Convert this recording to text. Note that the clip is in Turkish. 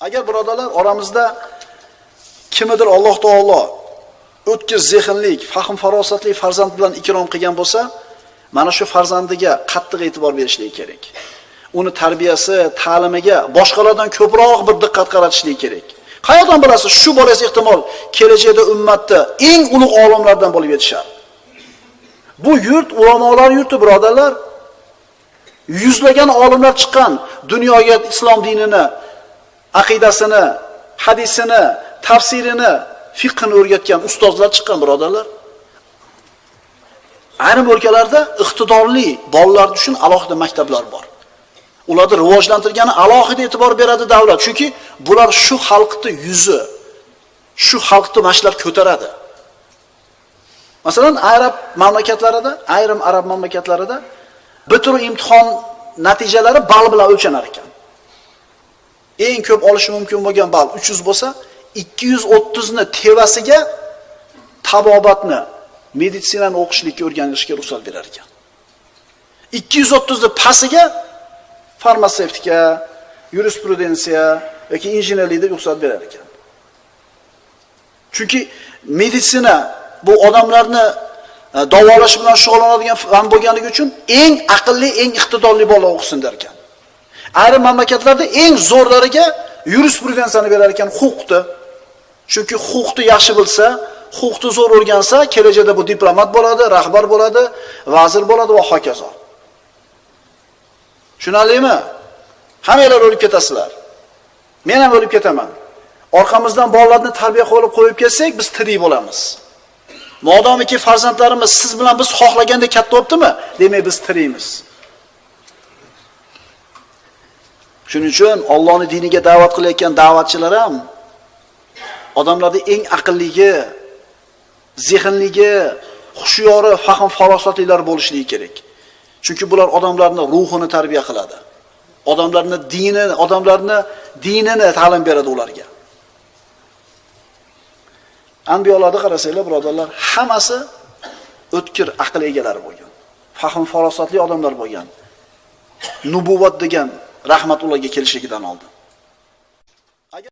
Agar birodarlar oramizda kimnidir Alloh taolo o'tkir zehnlik, fahm farosatli farzand bilan ikrom qilgan bo'lsa, mana shu farzandiga qattiq e'tibor berishligi kerak. Uni tarbiyasi, ta'limiga boshqalardan ko'proq bir diqqat qaratishligi kerak. Qayoqdan bilasiz, shu bolasi ehtimol kelajakda ummatda eng ulug' olimlardan bo'lib yetishar. Bu yurt ulamolar yurti, birodarlar. Yuzlagan olimlar chiqqan dunyoga islom dinini, aqidasini, hadisini, tafsirini, fiqhini o'rgatgan ustozlar chiqqan birodarlar. Ayrim o'lkalarda iqtidorli bolalar uchun alohida maktablar bor. Ularni rivojlantirgani alohida e'tibor beradi davlat, chunki bular shu xalqning yuzi, shu xalqni mashlar ko'taradi. Masalan, arab mamlakatlarida, ayrim arab mamlakatlarida bitiruv imtihon natijalari ball bilan o'lchanar ekan. Eng ko'p olishi mumkin bo'lgan ball 300 bo'lsa, 230 ni tevasiga tabobatni, meditsinani o'qishlikka o'rganishga ruxsat berar ekan. 230 ni pasiga farmatsevtika, yurisprudensiya yoki injenerlikda ruxsat berar ekan. Chunki meditsina bu odamlarni e, davolash bilan shug'ullanadigan fan bo'lganligi uchun eng aqlli, eng iqtidorli bola o'qisin der ekan. Ayrim mamlakatlarda eng zo'rlariga yurisprudensiyani berar ekan huquqni. Chunki huquqni yaxshi bilsa, huquqni zo'r o'rgansa, kelajakda bu diplomat bo'ladi, rahbar bo'ladi, vazir bo'ladi va hokazo. Tushunarlimi? Hammanglar o'lib ketasizlar. Men ham o'lib ketaman. Orqamizdan bolalarni tarbiya qilib qo'yib kelsak, biz tirik bo'lamiz. Modomiki farzandlarimiz siz bilan biz xohlaganda katta bo'libdimi? Demak biz tirikmiz. Shuning uchun Allohning diniga da'vat qilayotgan da'vatchilar ham odamlarning eng aqlligi, zehnligi, xushiyori, fahm farosatlilar bo'lishligi kerak. Chunki bular odamlarni ruhini tarbiya qiladi. Odamlarni dini, odamlarni dinini ta'lim beradi ularga. Anbiyolarni qarasanglar, birodarlar, hammasi o'tkir aql egalari bo'lgan. Fahm farosatli odamlar bo'lgan. Nubuvat degan rahmat ularga kelishigidan oldin.